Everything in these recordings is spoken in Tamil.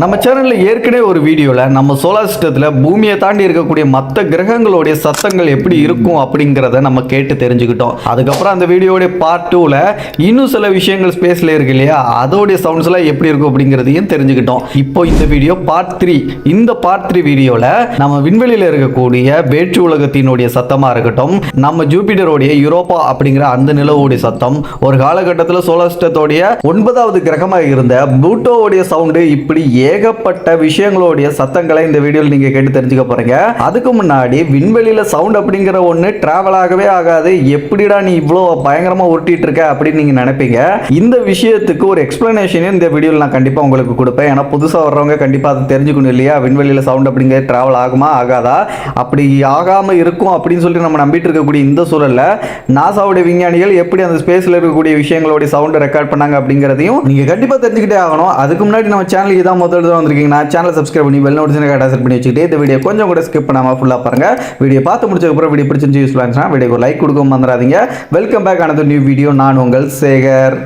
நம்ம சேனலில் ஏற்கனவே ஒரு வீடியோவில் நம்ம சோலார் சிஸ்டத்தில் பூமியை தாண்டி இருக்கக்கூடிய மற்ற கிரகங்களுடைய சத்தங்கள் எப்படி இருக்கும் அப்படிங்கிறத நம்ம கேட்டு தெரிஞ்சுக்கிட்டோம். அதுக்கப்புறம் அந்த வீடியோடைய பார்ட் டூவில் இன்னும் சில விஷயங்கள் ஸ்பேஸில் இருக்கு இல்லையா? அதோடைய சவுண்ட்ஸ்லாம் எப்படி இருக்கும் அப்படிங்கிறதையும் தெரிஞ்சுக்கிட்டோம். இப்போ இந்த வீடியோ பார்ட் த்ரீ இந்த பார்ட் த்ரீ வீடியோவில் நம்ம விண்வெளியில் இருக்கக்கூடிய வேற்று உலகத்தினுடைய சத்தமாக இருக்கட்டும் நம்ம ஜூபிட்டருடைய யூரோப்பா அப்படிங்கிற அந்த நிலவுடைய சத்தம் ஒரு காலகட்டத்தில் சோலார் சிஸ்டத்தோடைய ஒன்பதாவது கிரகமாக இருந்த பூட்டோவுடைய சவுண்டு இப்படி ஏகப்பட்ட விஷயங்களுடைய சத்தங்களை இந்த வீடியோவில் நீங்கள் கேட்டு தெரிஞ்சுக்க போறீங்க. அதுக்கு முன்னாடி விண்வெளியில் சவுண்ட் அப்படிங்கிற ஒன்று டிராவல் ஆகவே ஆகாது. எப்படிடா நீ இவ்வளோ பயங்கரமாக உருட்டிட்டு இருக்க அப்படின்னு நீங்கள் நினைப்பீங்க. இந்த விஷயத்துக்கு ஒரு எக்ஸ்பிளனேஷன் இந்த வீடியோவில் நான் கண்டிப்பாக உங்களுக்கு கொடுப்பேன். ஏன்னா புதுசாக வர்றவங்க கண்டிப்பாக அதை தெரிஞ்சுக்கணும் இல்லையா? விண்வெளியில் சவுண்ட் அப்படிங்கிறது டிராவல் ஆகுமா ஆகாதா? அப்படி ஆகாமல் இருக்கும் அப்படின்னு சொல்லி நம்ம நம்பிட்டு இருக்கக்கூடிய இந்த சூழல்ல நாசாவுடைய விஞ்ஞானிகள் எப்படி அந்த ஸ்பேஸில் இருக்கக்கூடிய விஷயங்களுடைய சவுண்டை ரெக்கார்ட் பண்ணாங்க அப்படிங்கிறதையும் நீங்கள் கண்டிப்பாக தெரிஞ்சுக்கிட்டே ஆகணும். அதுக்கு முன்னாடி நம்ம சேனலுக்கு இதான் முதல் வந்திருக்கீங்க வந்திருக்கீங்கன்னா சேனல் சப்ஸ்கிரைப் பண்ணி பெல் நோட்டிஃபிகேஷன் கரெக்டாக செட் பண்ணி வச்சுக்கிட்டு இந்த வீடியோ கொஞ்சம் கூட ஸ்கிப் பண்ணாம ஃபுல்லாக பாருங்க. வீடியோ பார்த்து முடிச்சதுக்கப்புறம் வீடியோ பிடிச்சிருந்து யூஸ்ஃபுல்லாக இருந்துச்சுன்னா வீடியோக்கு லைக் கொடுக்க மறந்துடாதீங்க. வெல்கம் பேக் ஆனது நியூ வீடியோ நான் உங்கள் Sekar.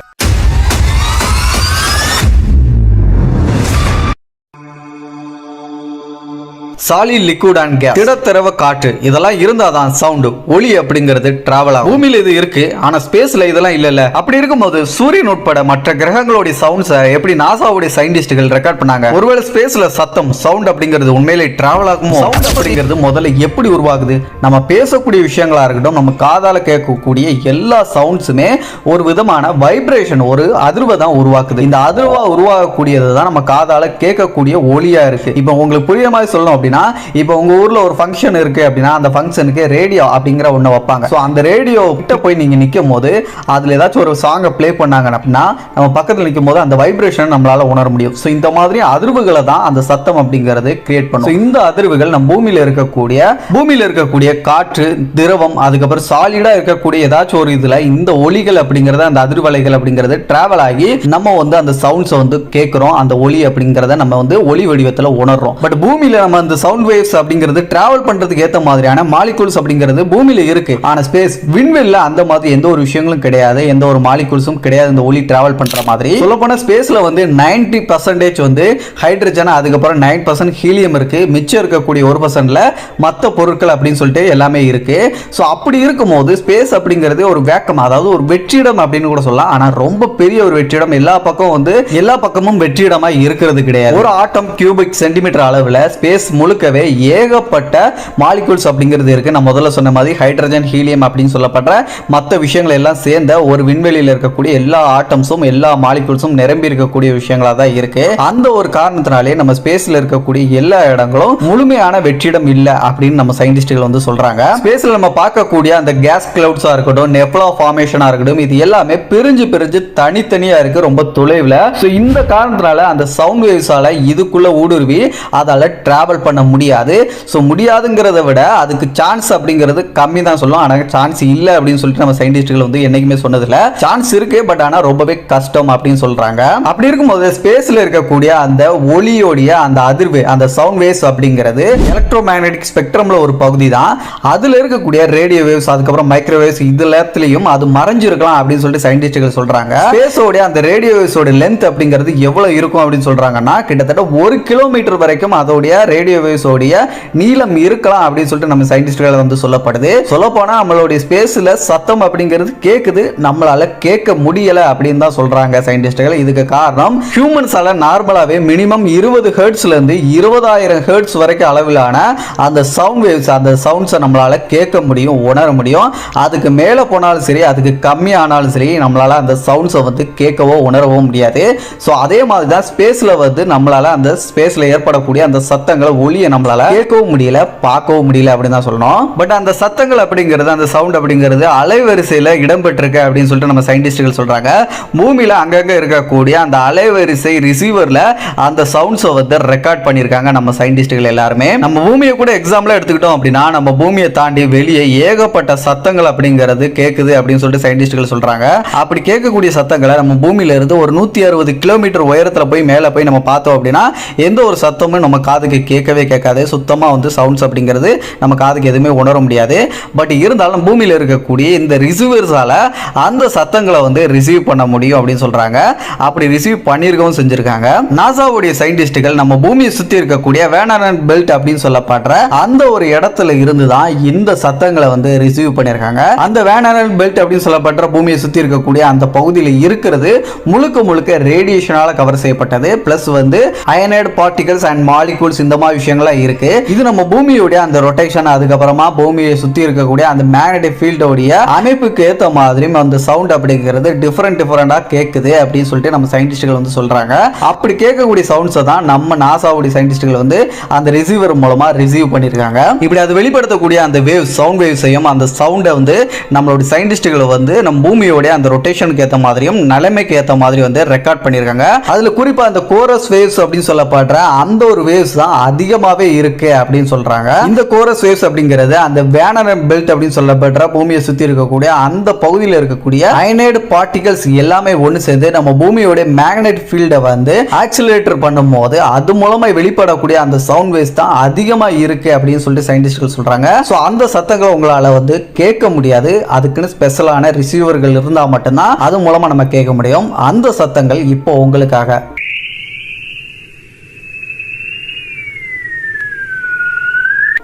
Solid liquid and gas திடத்திரவ காற்று. இதெல்லாம் இருந்தாதான் சவுண்டு ஒளி அப்படிங்கிறது டிராவல் ஆகும். பூமியில இது இருக்கு. ஆனா ஸ்பேஸ்ல இதெல்லாம் இல்ல அப்படி இருக்கும்போது சூரியன் உட்பட மற்ற கிரகங்களுடைய சவுண்ட்ஸை எப்படி நாசாவுடைய சயின்டிஸ்டுகள் ரெக்கார்ட் பண்ணாங்க? ஒருவேளை ஸ்பேஸ்ல சத்தம் சவுண்ட் அப்படிங்கிறது உண்மையிலே டிராவல் ஆகுமோ? சவுண்ட் அப்படிங்கிறது முதல்ல எப்படி உருவாகுது? நம்ம பேசக்கூடிய விஷயங்களா இருக்கட்டும் நம்ம காதால கேட்கக்கூடிய எல்லா சவுண்ட்ஸுமே ஒரு விதமான வைப்ரேஷன் ஒரு அதிர்வை தான் உருவாக்குது. இந்த அதிர்வா உருவாகக்கூடியது தான் நம்ம காதால கேட்கக்கூடிய ஒளியா இருக்கு. இப்போ உங்களுக்கு புரிய மாதிரி சொல்லணும் அப்படின்னு இப்போ உங்க ஊர்ல ஒரு ஃபங்க்ஷன் இருக்கு அப்படின்னா அந்த ஃபங்க்ஷனுக்கு ரேடியோ அப்படிங்கிற ஒண்ணு வைப்பாங்க. ஸோ அந்த ரேடியோ கிட்ட போய் நீங்க நிற்கும் போது அதுல ஏதாச்சும் ஒரு சாங்கை ப்ளே பண்ணாங்க அப்படின்னா நம்ம பக்கத்தில் நிற்கும் போது அந்த வைப்ரேஷன் நம்மளால உணர முடியும். ஸோ இந்த மாதிரி அதிர்வுகளை தான் அந்த சத்தம் அப்படிங்கிறது கிரியேட் பண்ணும். இந்த அதிர்வுகள் நம்ம பூமியில் இருக்கக்கூடிய பூமியில் இருக்கக்கூடிய காற்று திரவம் அதுக்கப்புறம் சாலிடா இருக்கக்கூடிய ஏதாச்சும் ஒரு இதுல இந்த ஒளிகள் அப்படிங்கறத அந்த அதிர்வலைகள் அப்படிங்கிறது டிராவல் ஆகி நம்ம வந்து அந்த சவுண்ட்ஸை வந்து கேட்குறோம் அந்த ஒளி அப்படிங்கிறத நம்ம வந்து ஒளி வடிவத்தில் உணர்றோம். பட் பூமியில் நம்ம அந்த சவுண்ட் வேவ்ஸ் அப்படிங்கிறது டிராவல் பண்றதுக்கு ஏத்த மாதிரியான மாலிகூல்ஸ் அப்படிங்கிறது பூமியில இருக்கு. ஆனா ஸ்பேஸ் விண்வெளில அந்த மாதிரி எந்த ஒரு விஷயங்களும் கிடையாது. எந்த ஒரு மாலிகூல்ஸும் கிடையாது. இந்த ஒளி டிராவல் பண்ற மாதிரி. சொல்ல போனா ஸ்பேஸ்ல வந்து 90% பர்சன்டேஜ் வந்து ஹைட்ரஜன் அதுக்கப்புறம் நைன் பர்சன்ட் ஹீலியம் இருக்கு. மிச்சம் இருக்கக்கூடிய ஒரு பர்சன்ட்ல மற்ற பொருட்கள் அப்படின்னு சொல்லிட்டு எல்லாமே இருக்கு. ஸோ அப்படி இருக்கும்போது ஸ்பேஸ் அப்படிங்கிறது ஒரு வேக்கம் அதாவது ஒரு வெற்றிடம் அப்படின்னு கூட சொல்லலாம். ஆனா ரொம்ப பெரிய ஒரு வெற்றிடம். எல்லா பக்கம் வந்து எல்லா பக்கமும் வெற்றிடமா இருக்கிறது கிடையாது. ஒரு ஆட்டம் கியூபிக் சென்டிமீட்டர் அளவுல ஸ்பேஸ் முழு முழுக்கவே ஏகப்பட்ட மாலிகூல்ஸ் அப்படிங்கிறது இருக்குது நான் முதல்ல சொன்ன மாதிரி ஹைட்ரஜன் ஹீலியம் அப்படின்னு சொல்லப்படுற மற்ற விஷயங்கள் எல்லாம் சேர்ந்த ஒரு விண்வெளியில் இருக்கக்கூடிய எல்லா ஆட்டம்ஸும் எல்லா மாலிகூல்ஸும் நிரம்பி இருக்கக்கூடிய விஷயங்களாக தான் இருக்குது அந்த ஒரு காரணத்தினாலே நம்ம ஸ்பேஸில் இருக்கக்கூடிய எல்லா இடங்களும் முழுமையான வெற்றிடம் இல்லை அப்படின்னு நம்ம சயின்டிஸ்டுகள் வந்து சொல்கிறாங்க ஸ்பேஸில் நம்ம பார்க்கக்கூடிய அந்த கேஸ் கிளவுட்ஸாக இருக்கட்டும் நெப்லா ஃபார்மேஷனாக இருக்கட்டும் இது எல்லாமே பிரிஞ்சு பிரிஞ்சு தனித்தனியாக இருக்குது ரொம்ப தொலைவில். ஸோ இந்த காரணத்தினால அந்த சவுண்ட் வேவ்ஸால் இதுக்குள்ளே ஊடுருவி அதால் ட்ராவல் பண்ண முடியாது. ஸோ முடியாதுங்கிறத விட அதுக்கு சான்ஸ் அப்படிங்கிறது கம்மி தான் சொல்லுவோம். ஆனால் சான்ஸ் இல்லை அப்படின்னு சொல்லிட்டு நம்ம சயின்டிஸ்ட்கள் வந்து என்றைக்குமே சொன்னதில்ல. சான்ஸ் இருக்கு பட் ஆனால் ரொம்பவே கஷ்டம் அப்படின்னு சொல்றாங்க. அப்படி இருக்கும்போது ஸ்பேஸில் இருக்கக்கூடிய அந்த ஒளியோடைய அந்த அதிர்வு அந்த சவுண்ட் வேவ்ஸ் அப்படிங்கிறது எலக்ட்ரோ மேக்னெட்டிக் ஸ்பெக்ட்ரமில் ஒரு பகுதி தான். அதில் இருக்கக்கூடிய ரேடியோ வேவ்ஸ் அதுக்கப்புறம் மைக்ரோவேவ்ஸ் இது எல்லாத்துலேயும் அது மறைஞ்சிருக்கலாம் அப்படின்னு சொல்லிட்டு சயின்டிஸ்டுகள் சொல்கிறாங்க ஸ்பேஸோடைய அந்த ரேடியோ வேவ்ஸோட லென்த் அப்படிங்கிறது எவ்வளோ இருக்கும் அப்படின்னு சொல்கிறாங்கன்னா கிட்டத்தட்ட ஒரு கிலோமீட்டர் வரைக்கும் அதோடைய ரேடியோ வேவ்ஸோடைய நீளம் இருக்கலாம் அப்படின்னு சொல்லிட்டு நம்ம சயின்டிஸ்டுகள் வந்து சொல்லப்படுது. சொல்ல நம்மளுடைய ஸ்பேஸில் சத்தம் அப்படிங்கிறது கேட்குது நம்மளால கேட்க முடியல அப்படின்னு தான் சொல்கிறாங்க சயின்டிஸ்டுகள் இதுக்கு காரணம் ஹியூமன்ஸால் நார்மலாகவே மினிமம் இருபது ஹேர்ட்ஸ்லேருந்து இருபதாயிரம் ஹேர்ட்ஸ் வரைக்கும் அளவிலான அந்த சவுண்ட் வேவ்ஸ் அந்த சவுண்ட்ஸை நம்மளால கேட்க முடியும் உணர முடியும். அதுக்கு மேலே போனாலும் சரி அதுக்கு கம்மியானாலும் சரி நம்மளால அந்த சவுண்ட்ஸை வந்து கேட்கவோ உணரவோ முடியாது. ஸோ அதே மாதிரி தான் ஸ்பேஸில் வந்து நம்மளால அந்த ஸ்பேஸில் ஏற்படக்கூடிய அந்த சத்தங்களை ஒளியை நம்மளால கேட்கவும் முடியல பார்க்கவும் முடியல அப்படின்னு தான் சொல்லணும். பட் அந்த சத்தங்கள் அப்படிங்கிறது அந்த சவுண்ட் அப்படிங்கிறது அலைவரிசையில் இடம்பெற்றிருக்கு அப்படின்னு சொல்லிட்டு நம்ம சயின்டிஸ்டுகள் சொல்றாங்க. பூமியில் அங்கங்கே இருக்கக்கூடிய அந்த அலைவரிசை ரிசீவரில் அந்த சவுண்ட்ஸை வந்து ரெக்கார்ட் பண்ணியிருக்காங்க நம்ம சயின்டிஸ்டுகள் எல்லாருமே. நம்ம பூமியை கூட எக்ஸாம்பிளாக எடுத்துக்கிட்டோம் அப்படின்னா நம்ம பூமியை தாண்டி வெளியே ஏகப்பட்ட சத்தங்கள் அப்படிங்கிறது கேட்குது அப்படின்னு சொல்லிட்டு சயின்டிஸ்டுகள் சொல்கிறாங்க அப்படி கேட்கக்கூடிய சத்தங்களை நம்ம பூமியில இருந்து ஒரு நூற்றி அறுபது கிலோமீட்டர் உயரத்தில் போய் மேலே போய் நம்ம பார்த்தோம் அப்படின்னா எந்த ஒரு சத்தமும் நம்ம காதுக்கு கேட்கவே கேட்கவே கேட்காது. சுத்தமாக வந்து சவுண்ட்ஸ் அப்படிங்கிறது நம்ம காதுக்கு எதுவுமே உணர முடியாது. பட் இருந்தாலும் பூமியில் இருக்கக்கூடிய இந்த ரிசீவர்ஸால் அந்த சத்தங்களை வந்து ரிசீவ் பண்ண முடியும் அப்படின்னு சொல்கிறாங்க அப்படி ரிசீவ் பண்ணியிருக்கவும் செஞ்சுருக்காங்க. நாசாவுடைய சயின்டிஸ்ட்டுகள் நம்ம பூமியை சுற்றி இருக்கக்கூடிய வேனாரன் பெல்ட் அப்படின்னு சொல்லப்படுற அந்த ஒரு இடத்துல இருந்து தான் இந்த சத்தங்களை வந்து ரிசீவ் பண்ணியிருக்காங்க. அந்த வேனாரன் பெல்ட் அப்படின்னு சொல்லப்படுற பூமியை சுற்றி இருக்கக்கூடிய அந்த பகுதியில் இருக்கிறது முழுக்க முழுக்க ரேடியேஷனால் கவர் செய்யப்பட்டது. பிளஸ் வந்து அயனைடு பார்ட்டிகல்ஸ் அண்ட் மாலிகூல்ஸ் இந்த மாதிரி விஷயம் விஷயங்கள்லாம் இருக்கு. இது நம்ம பூமியுடைய அந்த ரொட்டேஷன் அதுக்கப்புறமா பூமியை சுற்றி இருக்கக்கூடிய அந்த மேக்னெட்டிக் ஃபீல்டோடைய அமைப்புக்கு ஏற்ற மாதிரி அந்த சவுண்ட் அப்படிங்கிறது டிஃப்ரெண்ட் டிஃப்ரெண்டாக கேட்குது அப்படின்னு சொல்லிட்டு நம்ம சயின்டிஸ்டுகள் வந்து சொல்றாங்க. அப்படி கேட்கக்கூடிய சவுண்ட்ஸை தான் நம்ம நாசாவுடைய சயின்டிஸ்டுகள் வந்து அந்த ரிசீவர் மூலமா ரிசீவ் பண்ணியிருக்காங்க இப்படி அது வெளிப்படுத்தக்கூடிய அந்த வேவ் சவுண்ட் வேவ்ஸையும் அந்த சவுண்டை வந்து நம்மளுடைய சயின்டிஸ்டுகள் வந்து நம்ம பூமியோடைய அந்த ரொட்டேஷனுக்கு ஏற்ற மாதிரியும் நிலைமைக்கு ஏற்ற மாதிரி வந்து ரெக்கார்ட் பண்ணியிருக்காங்க அதில் குறிப்பாக அந்த கோரஸ் வேவ்ஸ் அப்படின்னு சொல்லப்படுற அந்த ஒரு வேவ்ஸ் தான் அதிக அதிகமாகவே இருக்கு அப்படின்னு சொல்றாங்க. இந்த கோரஸ் வேவ்ஸ் அப்படிங்கிறது அந்த வேனர் பெல்ட் அப்படின்னு சொல்லப்படுற பூமியை சுற்றி இருக்கக்கூடிய அந்த பகுதியில் இருக்கக்கூடிய அயனைடு பார்ட்டிகல்ஸ் எல்லாமே ஒன்று சேர்ந்து நம்ம பூமியோடைய மேக்னெட் ஃபீல்டை வந்து ஆக்சிலேட்டர் பண்ணும்போது அது மூலமாக வெளிப்படக்கூடிய அந்த சவுண்ட் வேவ்ஸ் தான் அதிகமாக இருக்கு அப்படின்னு சொல்லிட்டு சயின்டிஸ்ட்கள் சொல்கிறாங்க ஸோ அந்த சத்தங்களை உங்களால் வந்து கேட்க முடியாது. அதுக்குன்னு ஸ்பெஷலான ரிசீவர்கள் இருந்தால் மட்டும்தான் அது மூலமாக நம்ம கேட்க முடியும். அந்த சத்தங்கள் இப்போ உங்களுக்காக.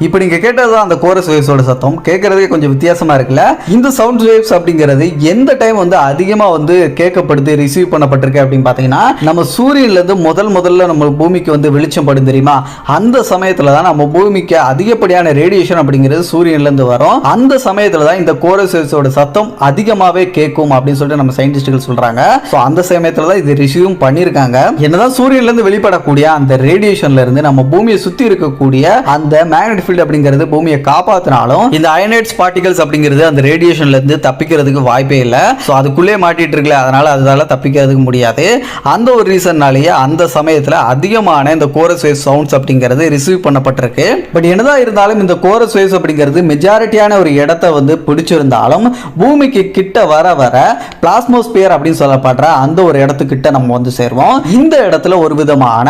இப்போ நீங்கள் கேட்டது தான் அந்த கோரஸ் வேவ்ஸோட சத்தம். கேட்குறதே கொஞ்சம் வித்தியாசமாக இருக்குல்ல? இந்த சவுண்ட் வேவ்ஸ் அப்படிங்கிறது எந்த டைம் வந்து அதிகமாக வந்து கேட்கப்படுது ரிசீவ் பண்ணப்பட்டிருக்கு அப்படின்னு பார்த்தீங்கன்னா நம்ம சூரியன்லேருந்து முதல் முதல்ல நம்ம பூமிக்கு வந்து வெளிச்சம் படும் தெரியுமா? அந்த சமயத்தில் தான் நம்ம பூமிக்கு அதிகப்படியான ரேடியேஷன் அப்படிங்கிறது சூரியன்லேருந்து வரும். அந்த சமயத்தில் தான் இந்த கோரஸ் வேவ்ஸோட சத்தம் அதிகமாகவே கேட்கும் அப்படின்னு சொல்லிட்டு நம்ம சயின்டிஸ்டுகள் சொல்கிறாங்க ஸோ அந்த சமயத்தில் தான் இது ரிசீவும் பண்ணியிருக்காங்க. என்னதான் சூரியன்லேருந்து வெளிப்படக்கூடிய அந்த ரேடியேஷன்லேருந்து நம்ம பூமியை சுற்றி இருக்கக்கூடிய அந்த மேக்னெட் ஃபீல்டு அப்படிங்கிறது பூமியை காப்பாத்தினாலும் இந்த அயனைட்ஸ் பார்ட்டிகல்ஸ் அப்படிங்கிறது அந்த ரேடியேஷன்ல இருந்து தப்பிக்கிறதுக்கு வாய்ப்பே இல்லை. ஸோ அதுக்குள்ளே மாட்டிட்டு இருக்கல அதனால அதால தப்பிக்கிறதுக்கு முடியாது. அந்த ஒரு ரீசன்னாலேயே அந்த சமயத்தில் அதிகமான இந்த கோரஸ் வேவ் சவுண்ட்ஸ் அப்படிங்கிறது ரிசீவ் பண்ணப்பட்டிருக்கு. பட் என்னதான் இருந்தாலும் இந்த கோரஸ் வேவ்ஸ் அப்படிங்கிறது மெஜாரிட்டியான ஒரு இடத்த வந்து பிடிச்சிருந்தாலும் பூமிக்கு கிட்ட வர வர பிளாஸ்மோஸ்பியர் அப்படின்னு சொல்லப்படுற அந்த ஒரு இடத்துக்கிட்ட நம்ம வந்து சேருவோம். இந்த இடத்துல ஒரு விதமான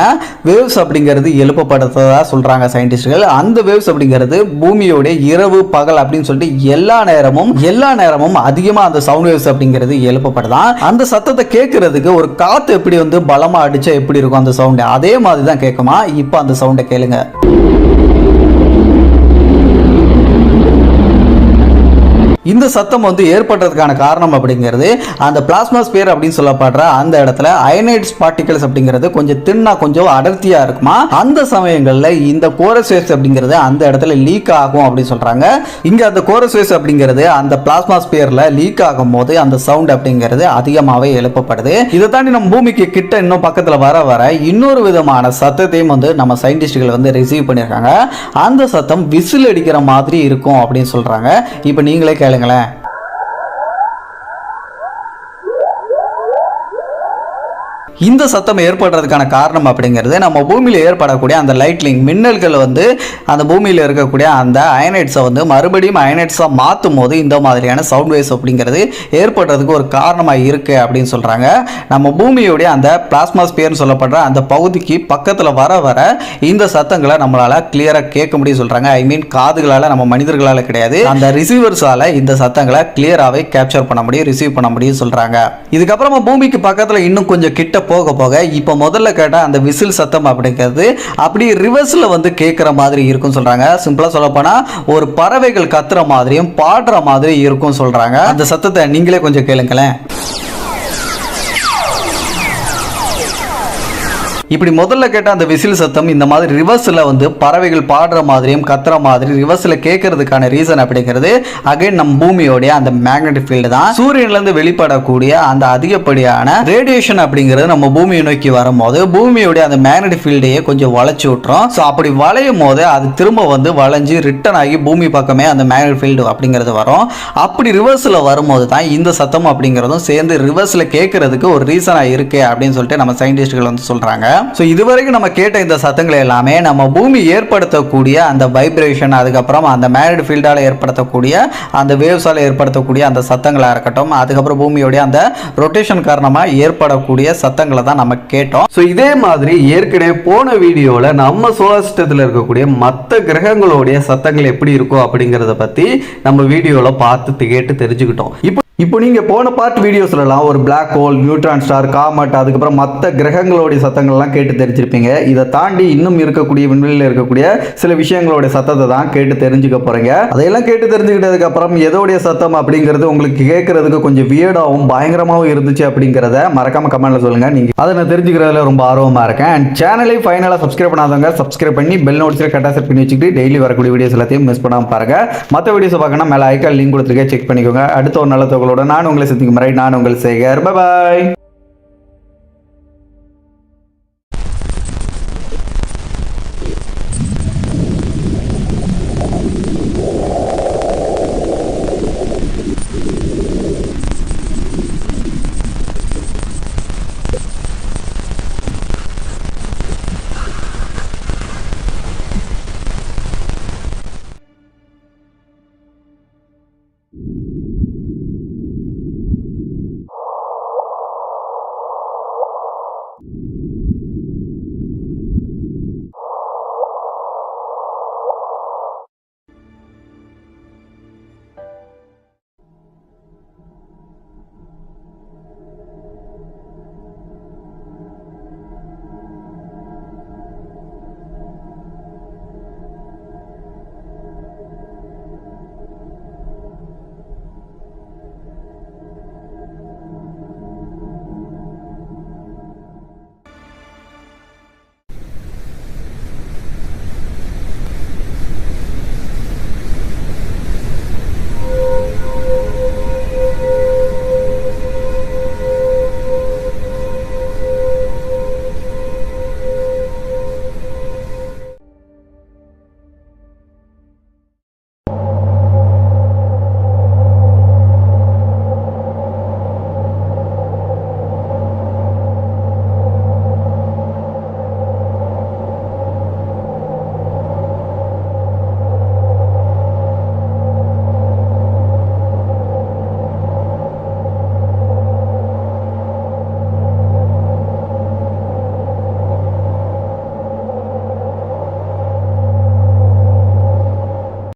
வேவ்ஸ் அப்படிங்கிறது எழுப்பப்படுறதா சொல்றாங்க சயின்டிஸ்ட்கள் அந்த வேவ்ஸ் அப்படிங்கிறது பூமியோட இரவு பகல் அப்படின்னு சொல்லிட்டு எல்லா நேரமும் எல்லா நேரமும் அதிகமா அந்த சவுண்ட் வேவ்ஸ் அப்படிங்கிறது எழுப்பப்படுதான் அந்த சத்தத்தை கேட்கறதுக்கு ஒரு காத்து எப்படி வந்து பலமா அடிச்சா எப்படி இருக்கும் அந்த சவுண்ட் அதே மாதிரி தான் கேட்குமா? இப்போ அந்த சவுண்டை கேளுங்க. இந்த சத்தம் வந்து ஏற்படுறதுக்கான காரணம் அப்படிங்கிறது அந்த பிளாஸ்மாஸ்பியர் அப்படின்னு சொல்லப்படுற அந்த இடத்துல அயனைட்ஸ் பார்ட்டிகல்ஸ் அப்படிங்கிறது கொஞ்சம் தின்னா கொஞ்சம் அடர்த்தியா இருக்குமா? அந்த சமயங்களில் இந்த கோரஸ்வேஸ் அப்படிங்கிறது அந்த இடத்துல லீக் ஆகும் அப்படின்னு சொல்றாங்க. இங்க அந்த கோரஸ்வேஸ் அப்படிங்கிறது அந்த பிளாஸ்மாஸ்பியர்ல லீக் ஆகும் போது அந்த சவுண்ட் அப்படிங்கிறது அதிகமாகவே எழுப்பப்படுது. இதை தாண்டி நம்ம பூமிக்கு கிட்ட இன்னும் பக்கத்தில் வர வர இன்னொரு விதமான சத்தத்தையும் வந்து நம்ம சயின்டிஸ்டுகள் வந்து ரிசீவ் பண்ணியிருக்காங்க. அந்த சத்தம் விசில் அடிக்கிற மாதிரி இருக்கும் அப்படின்னு சொல்றாங்க. இப்போ நீங்களே கேளுங்களேன். இந்த சத்தம் ஏற்படுறதுக்கான காரணம் அப்படிங்கிறது நம்ம பூமியில் ஏற்படக்கூடிய அந்த லைட்லிங் மின்னல்கள் வந்து அந்த பூமியில் இருக்கக்கூடிய அந்த அயனைட்ஸை வந்து மறுபடியும் அயனைட்ஸாக மாற்றும் போது இந்த மாதிரியான சவுண்ட் வேவ்ஸ் அப்படிங்கிறது ஏற்படுறதுக்கு ஒரு காரணமாக இருக்குது அப்படின்னு சொல்கிறாங்க நம்ம பூமியுடைய அந்த பிளாஸ்மாஸ்பியர்னு சொல்லப்படுற அந்த பகுதிக்கு பக்கத்தில் வர வர இந்த சத்தங்களை நம்மளால் கிளியராக கேட்க முடியும் சொல்கிறாங்க ஐ மீன் காதுகளால் நம்ம மனிதர்களால் கிடையாது. அந்த ரிசீவர்ஸால் இந்த சத்தங்களை கிளியராகவே கேப்சர் பண்ண முடியும் ரிசீவ் பண்ண முடியும் சொல்கிறாங்க இதுக்கப்புறமா பூமிக்கு பக்கத்தில் இன்னும் கொஞ்சம் கிட்ட போக போக இப்போ முதல்ல கேட்ட அந்த விசில் சத்தம் அப்படிங்கிறது அப்படி ரிவர்ஸில் வந்து கேட்குற மாதிரி இருக்கும்னு சொல்கிறாங்க சிம்பிளாக சொல்லப்போனால் ஒரு பறவைகள் கத்துற மாதிரியும் பாடுற மாதிரி இருக்கும் சொல்கிறாங்க அந்த சத்தத்தை நீங்களே கொஞ்சம் கேளுங்களேன். இப்படி முதல்ல கேட்ட அந்த விசில் சத்தம் இந்த மாதிரி ரிவர்ஸில் வந்து பறவைகள் பாடுற மாதிரியும் கத்துற மாதிரி ரிவர்ஸில் கேட்கறதுக்கான ரீசன் அப்படிங்கிறது அகைன் நம்ம பூமியோடைய அந்த மேக்னெட்டிக் ஃபீல்டு தான். சூரியன்லேருந்து வெளிப்படக்கூடிய அந்த அதிகப்படியான ரேடியேஷன் அப்படிங்கிறது நம்ம பூமியை நோக்கி வரும்போது பூமியோடைய அந்த மேக்னெட்டிக் ஃபீல்டையே கொஞ்சம் வளைச்சு விட்டுரும். ஸோ அப்படி வளையும் போது அது திரும்ப வந்து வளைஞ்சு ரிட்டர்ன் ஆகி பூமி பக்கமே அந்த மேக்னெட் ஃபீல்டு அப்படிங்கிறது வரும். அப்படி ரிவர்ஸில் வரும்போது தான் இந்த சத்தம் அப்படிங்கிறதும் சேர்ந்து ரிவர்ஸில் கேட்கறதுக்கு ஒரு ரீசனாக இருக்கு அப்படின்னு சொல்லிட்டு நம்ம சயின்டிஸ்ட்கள் வந்து சொல்கிறாங்க ஸோ இதுவரைக்கும் நம்ம கேட்ட இந்த சத்தங்கள் எல்லாமே நம்ம பூமி ஏற்படுத்தக்கூடிய அந்த வைப்ரேஷன் அதுக்கப்புறம் அந்த மேரிட் ஃபீல்டால் ஏற்படுத்தக்கூடிய அந்த வேவ்ஸால் ஏற்படுத்தக்கூடிய அந்த சத்தங்களாக இருக்கட்டும் அதுக்கப்புறம் பூமியோடைய அந்த ரொட்டேஷன் காரணமாக ஏற்படக்கூடிய சத்தங்களை தான் நம்ம கேட்டோம். ஸோ இதே மாதிரி ஏற்கனவே போன வீடியோவில் நம்ம சோலார் சிஸ்டத்தில் இருக்கக்கூடிய மற்ற கிரகங்களுடைய சத்தங்கள் எப்படி இருக்கும் அப்படிங்கிறத பற்றி நம்ம வீடியோவில் பார்த்து கேட்டு தெரிஞ்சுக்கிட்டோம். இப்போ இப்போ நீங்கள் போன பார்ட் வீடியோஸ்லலாம் ஒரு black hole neutron star comet அதுக்கப்புறம் மற்ற கிரகங்களுடைய சத்தங்கள்லாம் கேட்டு தெரிஞ்சிருப்பீங்க. இதை தாண்டி இன்னும் இருக்கக்கூடிய விண்வெளியில் இருக்கக்கூடிய சில விஷயங்களோட சத்தத்தை தான் கேட்டு தெரிஞ்சுக்க போகிறீங்க அதையெல்லாம் கேட்டு தெரிஞ்சுக்கிட்டதுக்கு அப்புறம் எதோடைய சத்தம் அப்படிங்கிறது உங்களுக்கு கேட்கறதுக்கு கொஞ்சம் வியர்டாகவும் பயங்கரமாகவும் இருந்துச்சு அப்படிங்கிறத மறக்காம கமெண்ட்ல சொல்லுங்க. நீங்க அதை நான் தெரிஞ்சுக்கிறதுல ரொம்ப ஆர்வமா இருக்கேன். அண்ட் சேனலை ஃபைனலாக சப்ஸ்கிரைப் பண்ணாதவங்க சப்ஸ்கிரைப் பண்ணி பெல் நோட்ஸில் கரெக்டாக செட் பண்ணி வச்சுக்கிட்டு டெய்லி வரக்கூடிய வீடியோஸ் எல்லாத்தையும் மிஸ் பண்ணாமல் பாருங்க. மற்ற வீடியோஸ் பார்க்கணும் மேலே ஐக்கால் லிங்க் கொடுத்துருக்கேன். செக் பண்ணிக்கோங்க. அடுத்த ஒரு நல்ல தொகையோட நான் உங்களை சந்திக்கும் முறை நான் உங்கள் சேகர். பாய்